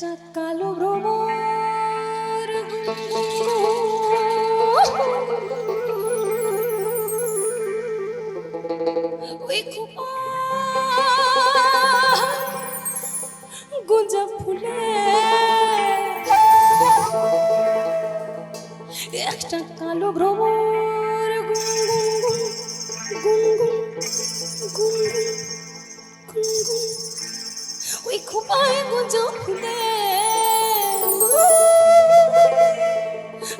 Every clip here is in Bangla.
একটা কালো ভ্রমণ ওই গুঞ্জা ফুলে। একটা কালো ভ্রমর। গুনগুন গুনগুন গুনগুন ওই গুঞ্জ ফুলে।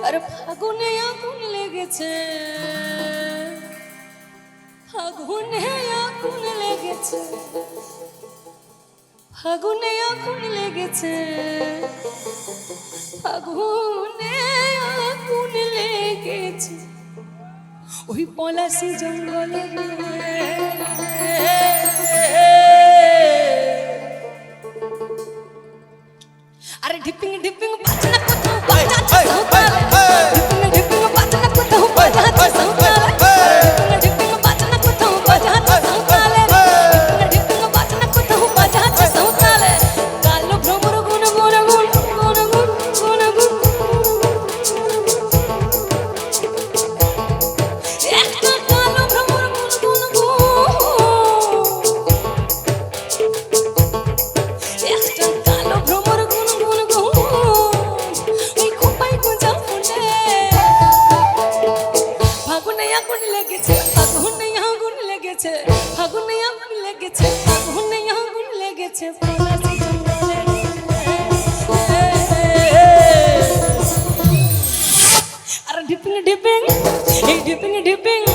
আর ফাগুনে আগুন লেগেছে। ফাগুনে আগুন লেগেছে। ফাগুনে আগুন লেগেছে। ফাগুনে আগুন লেগেছে। ওই পলাশি জঙ্গল আরে ঢিপিং ঢিপিং বাজনা কত বাজনা আগুন লেগেছে, আগুনে আগুন লেগেছে, আগুনে আগুন লেগেছে, আগুনে আগুন লেগেছে আর ডিপিং ডিপিং এই ডিপিং ডিপিং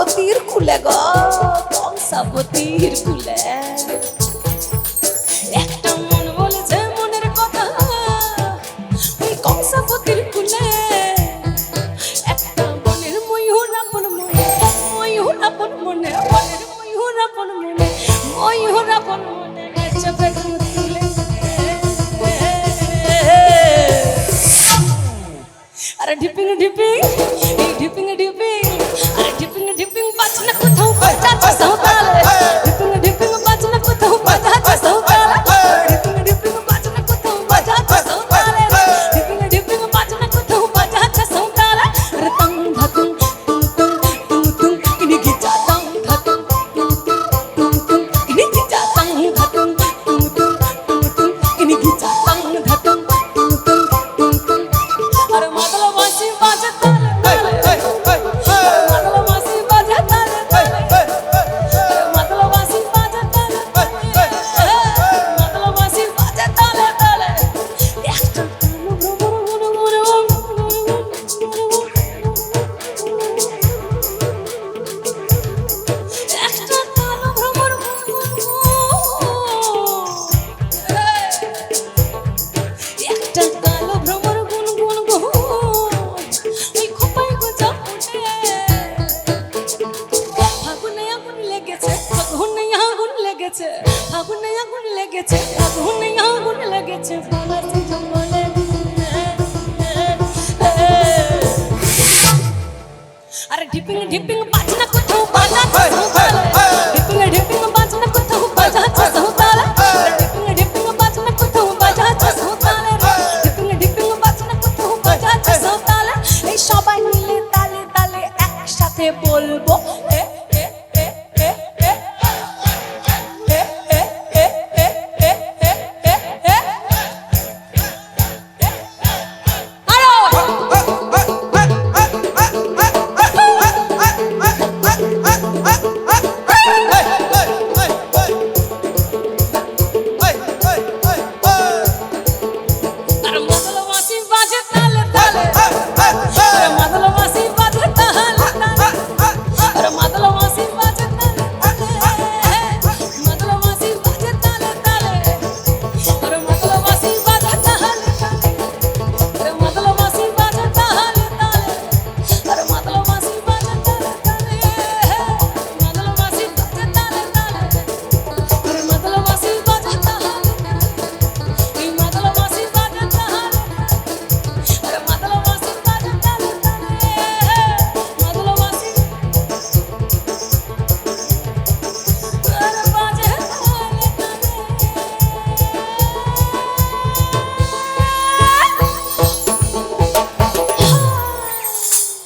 ধ্বংসাবতীর খুলে গ ধ্বংসাবতীর খুলে? একটা মন বলেছে মনের কথা, ওই কংসাবতীর খুলে? একটা মনের ময়ূর আপন মনে, ময়ূর আপন মনে, মনের ময়ূর আপন মনে, ময়ূর আপন মনে গেছে তুলে আরে ঢিপিং ঢিপিং। লেগেছে আগুন আগুন লেগেছে আগুন আগুন লেগেছে। É.